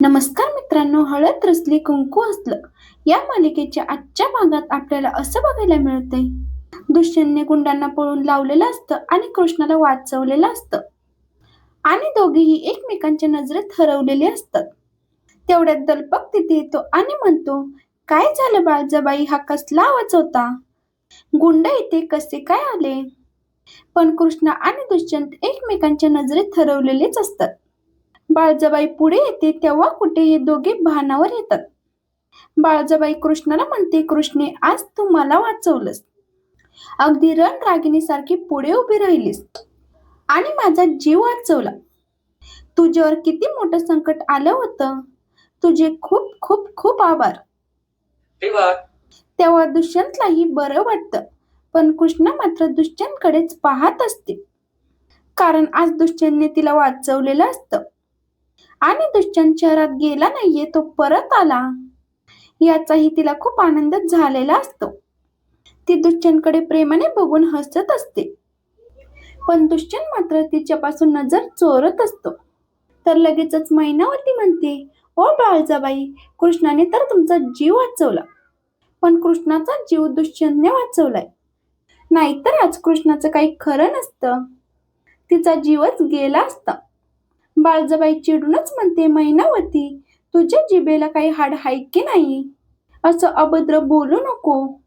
नमस्कार मित्रांनो हळद रसली कुंकू असलं. या मालिकेच्या आजच्या भागात आपल्याला असं बघायला मिळतंय. दुष्यंतने गुंडांना पळून लावलेलं असतं आणि कृष्णाला वाचवलेलं असतं. आणि दोघेही एकमेकांच्या नजरेत हरवलेले असतात. तेवढ्यात दलपक तिथे येतो आणि म्हणतो काय झालं बाळजाबाई हा कसला आवाज होता? गुंड इथे कसे काय आले? पण कृष्णा आणि दुष्यंत एकमेकांच्या नजरेत हरवलेलेच असतात. बाळजाबाई पुढे येते तेव्हा कुठे हे दोघे भानावर येतात. बाळजाबाई कृष्णाला म्हणते कृष्णे आज तू मला वाचवलंस. अगदी रणरागिणीसारखी पुढे उभी राहिलीस आणि माझा जीव वाचवला. तुझ्यावर किती मोठं संकट आलं होतं. तुझे खूप खूप खूप आभार. तेव्हा? तेव्हा दुष्यंतलाही बरं वाटतं पण कृष्णा मात्र दुष्यंतकडेच पाहत असते. कारण आज दुष्यंतने तिला वाचवलेलं असतं. आणि दुष्यंत शहरात गेला नाहीये तो परत आला. याचाही तिला खूप आनंद झालेला असतो. ती दुष्यंतकडे प्रेमाने बघून हसत असते. पण दुष्यंत मात्र तिच्यापासून नजर चोरत असतो. तर लगेचच मैनावती म्हणते ओ बाळजाबाई कृष्णाने तर तुमचा जीव वाचवला. पण कृष्णाचा जीव दुष्यंतने वाचवलाय. नाहीतर आज कृष्णाचं काही खरं नसतं. तिचा जीवच गेला असता. बाळजबाई चिडूनच म्हणते मैनावती तुझ्या जिभेला काही हाड हाय की नाही? असं अभद्र बोलू नको.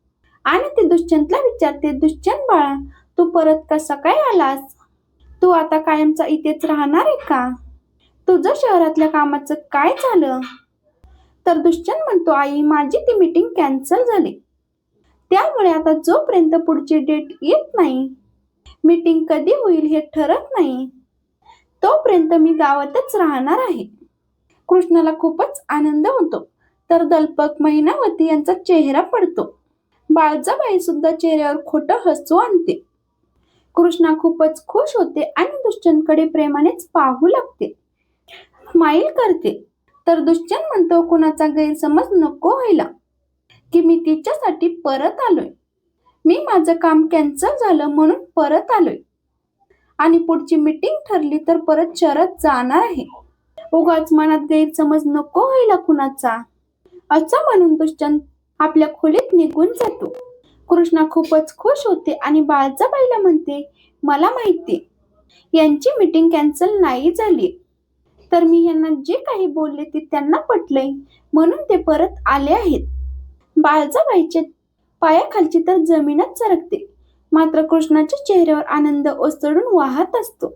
आणि ते दुष्यंतला विचारते दुष्यंत बाळा तू परत कसा काय आलास? तू आता कायमचा इथेच राहणार आहे का? तुझं शहरातल्या कामाचं काय झालं? तर दुष्यंत म्हणतो आई माझी ती मीटिंग कॅन्सल झाली. त्यामुळे आता जोपर्यंत पुढची डेट येत नाही मीटिंग कधी होईल हे ठरत नाही. तोपर्यंत मी गावातच राहणार आहे. कृष्णाला खूपच आनंद होतो. तर दलपक महिनावती यांचा चेहरा पडतो. बाळजाबाई सुद्धा चेहऱ्यावर खोटं हसू आणते. कृष्णा खूपच खुश होते आणि दुष्यंतकडे प्रेमानेच पाहू लागते. स्माईल करते. तर दुष्यंत म्हणतो कुणाचा गैरसमज नको व्हायला. की मी तिच्यासाठी परत आलोय. मी माझं काम कॅन्सल झालं म्हणून परत आलोय. आणि पुढची मीटिंग ठरली तर परत शहरात जाणार आहे. उगाच मनात गैरसमज नको व्हायला कुणाचा. असं म्हणून दुष्यंत आपल्या खोलीत निघून जातो. कृष्णा खूपच खुश होते आणि बाळजाबाईला म्हणते मला माहिती यांची मीटिंग कॅन्सल नाही झाली तर मी यांना जे काही बोलले ते त्यांना पटले म्हणून ते परत आले आहेत. बाळजाबाईच्या पायाखालची तर जमीनच सरकते. मात्र कृष्णाच्या चेहऱ्यावर आनंद ओसळून वाहत असतो.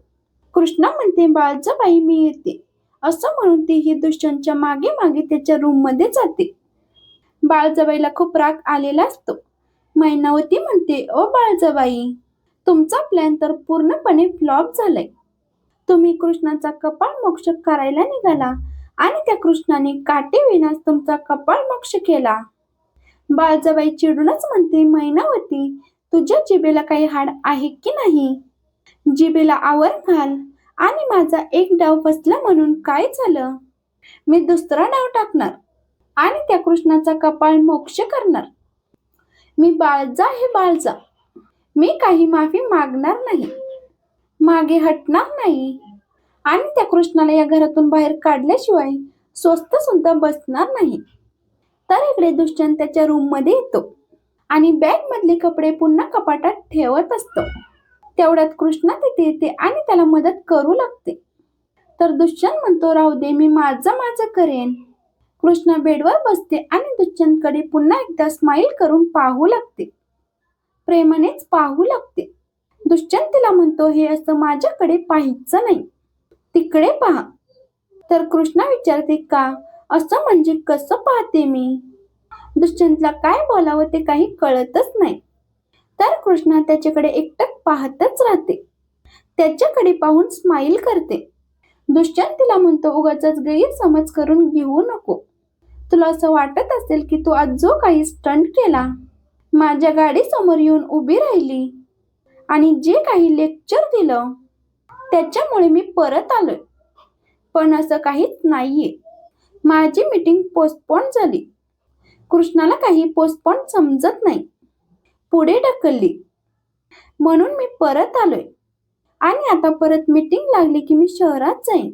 कृष्णा म्हणते बाळजाबाई मी येते. असं म्हणून तीही दुष्यंतच्या मागे मागे त्याच्या रूममध्ये जाते. बाळजाबाईला खूप राग आलेला असतो. मैनावती म्हणते ओ बाळजाबाई तुमचा प्लॅन तर पूर्णपणे फ्लॉप झालाय. तुम्ही कृष्णाचा कपाळ मोक्ष करायला निघाला आणि त्या कृष्णाने काटे विनास तुमचा कपाळ मोक्ष केला. बाळजाबाई चिडूनच म्हणते मैनावती तुझ्या जिबेला काही हाड आहे की नाही? जिबेला आवर घाल. आणि माझा एक डाव फसला म्हणून काय झालं? मी दुसरा डाव टाकणार आणि त्या कृष्णाचा कपाळ मोक्ष करणार. मी बाळजा हे बाळजा मी काही माफी मागणार नाही. मागे हटणार नाही. आणि त्या कृष्णाला या घरातून बाहेर काढल्याशिवाय स्वस्त सुद्धा बसणार नाही. तर इकडे दुष्यंत त्याच्या रूममध्ये येतो. आणि बॅग मधले कपडे पुन्हा कपाटात ठेवत असतो. तेवढ्यात कृष्णा तिथे येते आणि त्याला मदत करू लागते. तर दुष्यंत म्हणतो राहू दे मी माझं माझं करेन. कृष्णा बेडवर बसते आणि दुष्यंतकडे पुन्हा एकदा स्माईल करून पाहू लागते. प्रेमानेच पाहू लागते. दुष्यंत तिला म्हणतो हे असं माझ्याकडे पाहायचं नाही. तिकडे पहा. तर कृष्णा विचारते का? असं म्हणजे कसं पाहते मी? दुष्यंतला काय बोलावं ते काही कळतच नाही. तर कृष्णा त्याच्याकडे एकटक पाहतच राहते. त्याच्याकडे पाहून स्माईल करते. दुष्यंत तिला म्हणतो उगाच गैरसमज करून घेऊ नको. तुला असं वाटत असेल की तू आज जो काही स्टंट केला माझ्या गाडीसमोर येऊन उभी राहिली आणि जे काही लेक्चर दिलं त्याच्यामुळे मी परत आलोय. पण असं काहीच नाहीये. माझी मीटिंग पोस्टपोन झाली. कृष्णाला काही पोस्टपॉन समजत नाही. पुढे ढकलली. म्हणून मी परत आलोय. आणि आता परत मीटिंग लागली की मी शहरात जाईन.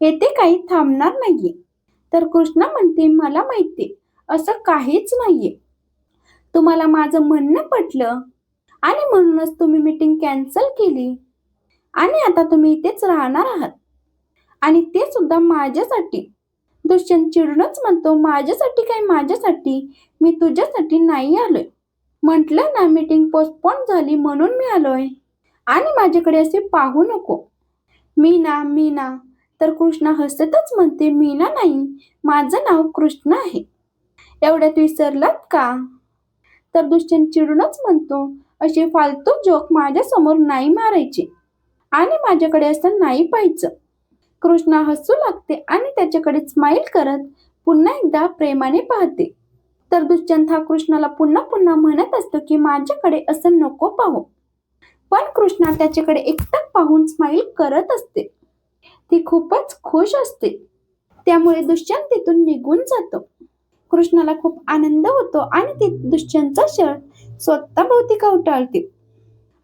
येथे काही थांबणार नाहीये. तर कृष्णा म्हणते मला माहिती असं काहीच नाहीये. तुम्हाला माझं म्हणणं पटलं? आणि म्हणूनच तुम्ही मीटिंग कॅन्सल केली. आणि आता तुम्ही इथेच राहणार आहात. आणि ते सुद्धा माझ्यासाठी. दुष्यंत चिडूनच म्हणतो माझ्यासाठी काय माझ्यासाठी? मी तुझ्यासाठी नाही आलोय. म्हटलं ना मीटिंग पोस्टपोन झाली म्हणून मी आलोय. आणि माझ्याकडे असे पाहू नको. मीना मीना तर कृष्णा हसतच म्हणते मीना नाही माझं नाव कृष्ण आहे. एवढ्यात विसरलात का? तर दुष्यंत चिडूनच म्हणतो असे फालतू जोक माझ्यासमोर नाही मारायचे आणि माझ्याकडे असं नाही पाहायचं. कृष्णा हसू लागते आणि त्याच्याकडे स्माईल करत पुन्हा एकदा प्रेमाने पाहते. तर दुष्यंत हा कृष्णाला पुन्हा पुन्हा म्हणत असतो की माझ्याकडे असं नको पाहू. पण कृष्णा त्याच्याकडे एकटक पाहून स्माईल करत असते. ती खूपच खुश असते. त्यामुळे दुष्यंत तिथून निघून जातो. कृष्णाला खूप आनंद होतो आणि ती दुष्यंतचा शर्ट स्वतःभोवती कवटाळते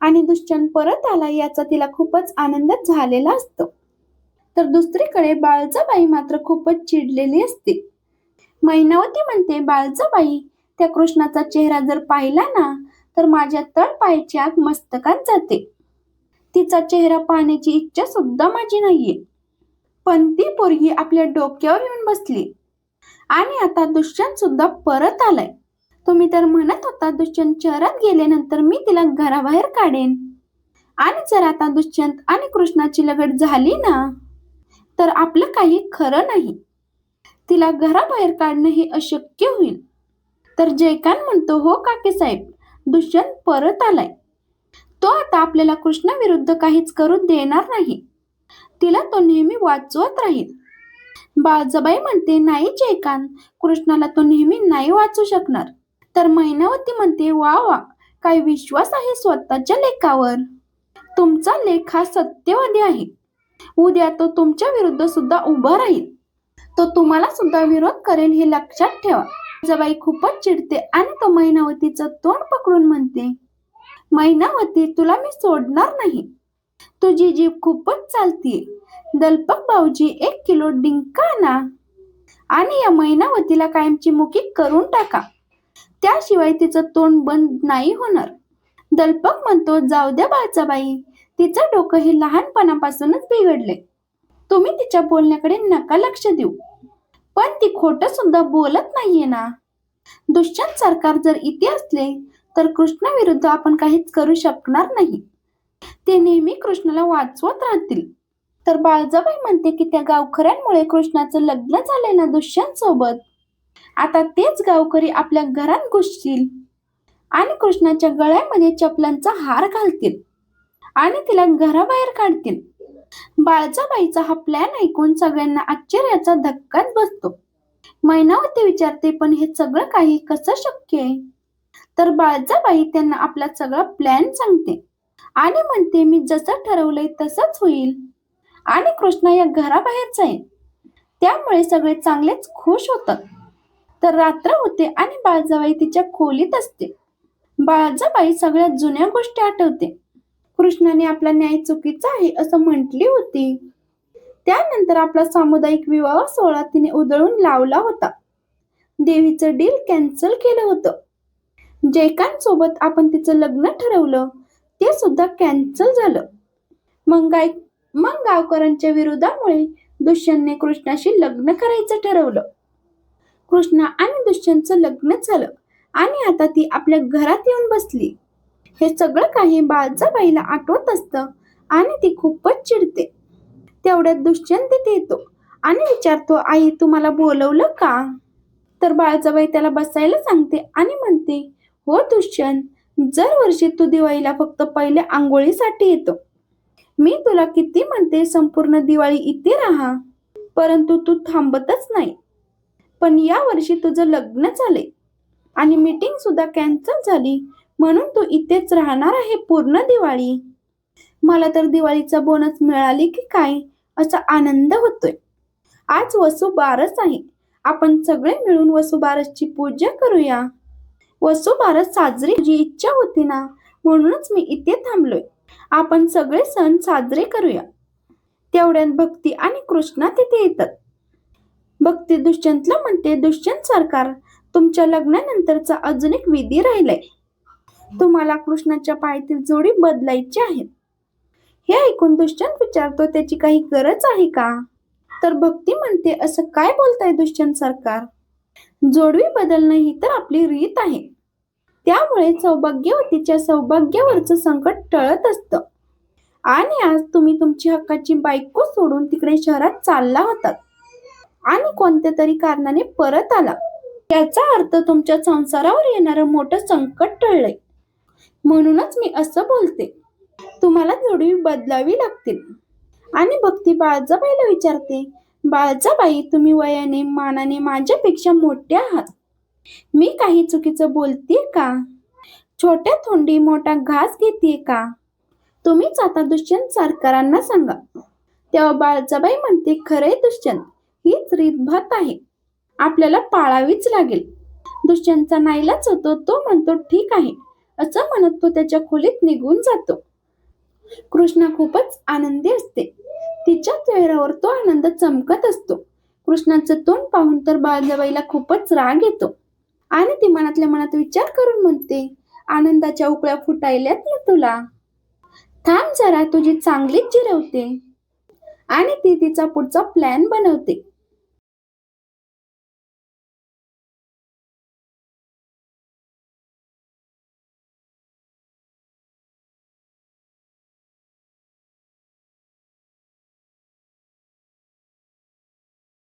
आणि दुष्यंत परत आला याचा तिला खूपच आनंद झालेला असतो. तर दुसरीकडे बाळजाबाई मात्र खूपच चिडलेली असते. मैनावती म्हणते बाळजाबाई त्या कृष्णाचा चेहरा जर पाहिला ना तर माझ्या तळपायाची आग मस्तकात जाते. तिचा चेहरा पाहण्याची इच्छा सुद्धा माझी नाहीये. पण ती पोरगी आपल्या डोक्यावर येऊन बसली. आणि आता दुष्यंत सुद्धा परत आलाय. तुम्ही तर म्हणत होता दुष्यंत शहरात गेल्यानंतर मी तिला घराबाहेर काढेन. आणि जर आता दुष्यंत आणि कृष्णाची लगट झाली ना तर आपलं काही खरं नाही. तिला घराबाहेर काढणं हे अशक्य होईल. तर जयकांत म्हणतो हो काके साहेब दुष्यंत परत आलाय. तो आता आपल्याला कृष्णाविरुद्ध काहीच करू देणार नाही. तिला तो नेहमी वाचवत राहील. बाळजबाई म्हणते नाही जयकांत कृष्णाला तो नेहमी नाही वाचू शकणार. तर मैनावती म्हणते वा वा काय विश्वास आहे स्वतःच्या लेखावर तुमचा लेख हा सत्यवादी आहे. उद्या तो तुमच्या विरुद्ध सुद्धा उभा राहील. तो तुम्हाला सुद्धा विरोध करेल हे लक्षात ठेवा. जबाई खूपच चिडते आणि तो मैनावतीचं तोंड पकडून म्हणते मैनावती तुला मी सोडणार नाही. तुझी जीभ खूपच चालतीये. दलपक भाऊजी एक किलो डिंका आणा आणि या मैनावतीला कायमची मुकी करून टाका. त्याशिवाय तिचं तोंड बंद नाही होणार. दलपक म्हणतो जाऊ द्या बाळचाबाई तिचं डोकं हे लहानपणापासूनच बिघडले तुम्ही तिच्या बोलण्याकडे नका लक्ष देऊ. पण ती खोटं सुद्धा बोलत नाहीये ना. दुष्यंत सरकार जर इथे असले तर कृष्णाविरुद्ध आपण काहीच करू शकणार नाही. ते नेहमी कृष्णाला वाचवत राहतील. तर बाळजाबाई म्हणते की त्या गावकऱ्यांमुळे कृष्णाचं लग्न झालंय ना दुष्यंत सोबत. आता तेच गावकरी आपल्या घरात घुसतील आणि कृष्णाच्या गळ्यामध्ये चपलांचा हार घालतील. आणि तिला घराबाहेर काढतील. बाळजाबाईचा हा प्लॅन ऐकून सगळ्यांना आश्चर्याचा धक्काच बसतो. मैनावती विचारते पण हे सगळं काही कसं शक्य आहे? तर बाळजाबाई त्यांना आपला सगळा प्लॅन सांगते. आणि म्हणते मी जसं ठरवलंय तसंच होईल. आणि कृष्णा या घराबाहेर जाईल त्यामुळे सगळे चांगलेच खुश होतात. तर रात्र होते आणि बाळजाबाई तिच्या खोलीत असते. बाळजाबाई सगळ्या जुन्या गोष्टी आठवते. कृष्णाने आपला न्याय चुकीचा आहे असं म्हटली होती. त्यानंतर आपला सामुदायिक विवाह सोहळा तिने उधळून लावला होता. देवीचं डील कॅन्सल केलं होतं. जयकांत सोबत आपण तिचं लग्न ठरवलं ते सुद्धा कॅन्सल झालं. मग मग गावकरांच्या विरोधामुळे दुष्यंतने कृष्णाशी लग्न करायचं ठरवलं. कृष्णा आणि दुष्यंतचं लग्न झालं आणि आता ती आपल्या घरात येऊन बसली. हे सगळं काही बाळजाबाईला आठवत असतं आणि ती खूपच चिडते. तेवढ्यात दुष्यंत तिथे येतो आणि विचारतो आई तुम्हाला बोलवलं का? तर बाळजाबाई त्याला बसायला सांगते आणि म्हणते हो दुष्यंत जर वर्षी तू दिवाळीला फक्त पहिल्या आंघोळीसाठी येतो. मी तुला किती म्हणते संपूर्ण दिवाळी इथे राहा परंतु तू थांबतच नाही. पण या वर्षी तुझं लग्न झाले आणि मीटिंग सुद्धा कॅन्सल झाली म्हणून तू इथेच राहणार आहे पूर्ण दिवाळी. मला तर दिवाळीचा बोनस मिळाली की काय? असा आनंद होतोय. आज वसुबारस आहे. आपण सगळे मिळून वसुबारसची पूजा करूया. वसुबारस साजरी जी इच्छा होती ना म्हणूनच मी इथे थांबलोय. आपण सगळे सण साजरे करूया. तेवढ्यात भक्ती आणि कृष्णा तिथे येतात. भक्ती दुष्यंतला म्हणते दुष्यंत सरकार तुमच्या लग्नानंतरचा अजून एक विधी राहिलाय. तुम्हाला कृष्णाच्या पायातील जोडी बदलायची आहे हे ऐकून दुष्यंत विचारतो त्याची काही गरज आहे का? तर भक्ती म्हणते असं काय बोलताय दुष्यंत सरकार? जोडवी बदलणं ही तर आपली रीत आहे. त्यामुळे सौभाग्यवतीच्या सौभाग्यावरचं संकट टळत असतं. आणि आज तुम्ही तुमची हक्काची बायको सोडून तिकडे शहरात चालला होतात. आणि कोणत्या तरी कारणाने परत आला. याचा अर्थ तुमच्या संसारावर येणारं मोठं संकट टळलंय. म्हणूनच मी असं बोलते. तुम्हाला जोडी बदलावी लागतील. आणि भक्ती बाळजाबाईला विचारते बाळजाबाई तुम्ही वयाने मानाने माझ्यापेक्षा मोठे आहात. मी काही चुकीचं बोलते का? छोट्या थोंडी मोठा घास घेते का? तुम्हीच आता दुष्यंत सरकारांना सांगा. तेव्हा बाळजाबाई म्हणते खरंय दुष्यंत हीच रीतभात आहे. आपल्याला पाळावीच लागेल. दुष्यंतचा नाईलाच होतो तो म्हणतो ठीक आहे. असं म्हणत तो त्याच्या खोलीत निघून जातो. कृष्णा खूपच आनंदी असते. तिच्या चेहऱ्यावर तो आनंद चमकत असतो. कृष्णाचं तोंड पाहून तर बाळजाबाईला खूपच राग येतो. आणि ती मनातल्या मनात विचार करून म्हणते आनंदाच्या उकळ्या फुटायल्यात ना तुला? थांब जरा तुझी चांगलीच जिरवते. आणि ती तिचा पुढचा प्लॅन बनवते.